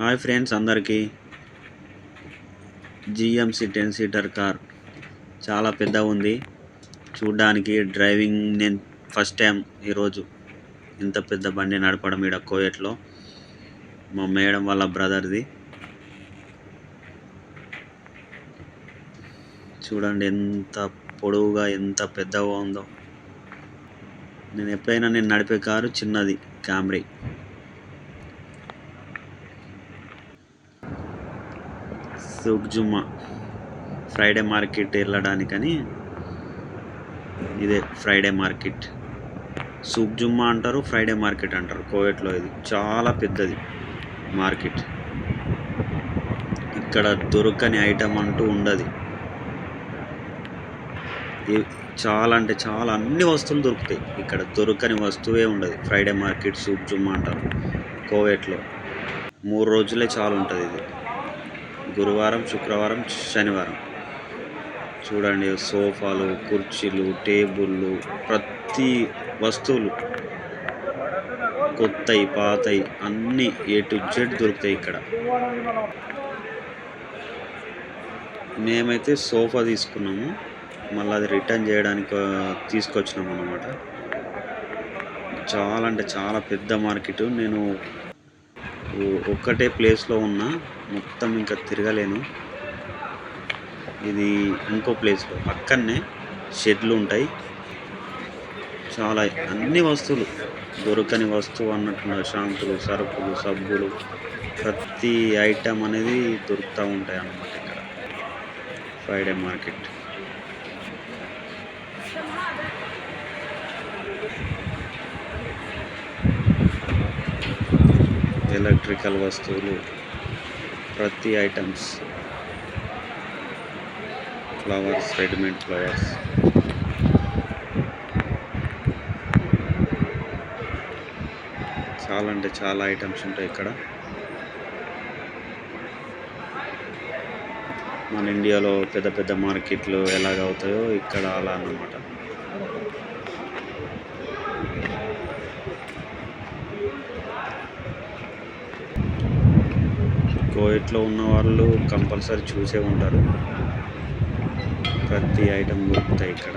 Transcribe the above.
Hi friends అందరికీ. GMC ten seater car చాలా పెద్దగా ఉంది. చూడ్డానికి డ్రైవింగ్ నేను ఫస్ట్ టైం ఈరోజు ఇంత పెద్ద బండి నడపడం ఈడ కోయట్లో. మా మేడం వాళ్ళ బ్రదర్ది. చూడండి ఎంత పొడవుగా ఎంత పెద్దగా ఉందో. నేను ఎప్పుడైనా నేను నడిపే కారు చిన్నది క్యామ్రీ సుగ్జుమా ఫ్రైడే మార్కెట్ వెళ్ళడానికని ఇదే ఫ్రైడే మార్కెట్. సుగ్జుమ్మా అంటారు ఫ్రైడే మార్కెట్ అంటారు. కోవెట్లో ఇది చాలా పెద్దది మార్కెట్. ఇక్కడ దొరకని ఐటమ్ అంటూ ఉండదు. చాలా అంటే చాలా అన్ని వస్తువులు దొరుకుతాయి. ఇక్కడ దొరకని వస్తువే ఉండదు. ఫ్రైడే మార్కెట్ సూప్ జుమ్మా అంటారు కోవేట్లో. మూడు రోజులే చాలా ఉంటుంది ఇది. గురువారం శుక్రవారం శనివారం. చూడండి సోఫాలు కుర్చీలు టేబుళ్ళు ప్రతి వస్తువులు కొత్తవి పాతవి అన్నీ ఏ టు జెడ్ దొరుకుతాయి ఇక్కడ. మేమైతే సోఫా తీసుకున్నాము. మళ్ళీ అది రిటర్న్ చేయడానికి తీసుకొచ్చినాము అనమాట అన్నమాట చాలా అంటే చాలా పెద్ద మార్కెట్. నేను ఒక్కటే ప్లేస్లో ఉన్నా మొత్తం ఇంకా తిరగలేను. ఇది ఇంకో ప్లేస్లో పక్కనే షెడ్లు ఉంటాయి. చాలా అన్ని వస్తువులు దొరకని వస్తువు అన్నట్టు షాంపులు సరుకులు సబ్బులు ప్రతి ఐటమ్ అనేది దొరుకుతూ ఉంటాయి అన్నమాట ఇక్కడ. Friday market. ఎలక్ట్రికల్ వస్తువులు ప్రతి ఐటమ్స్. Flowers readymade flowers. చాలా అంటే చాలా ఐటమ్స్ ఉంటాయి ఇక్కడ. మన ఇండియాలో పెద్ద పెద్ద మార్కెట్లు ఎలాగ అవుతాయో ఇక్కడ అలా అన్నమాట. కోవిడ్లో ఉన్న వాళ్ళు కంపల్సరీ చూసే ఉంటారు. ప్రతి ఐటమ్ దొరుకుతాయి ఇక్కడ.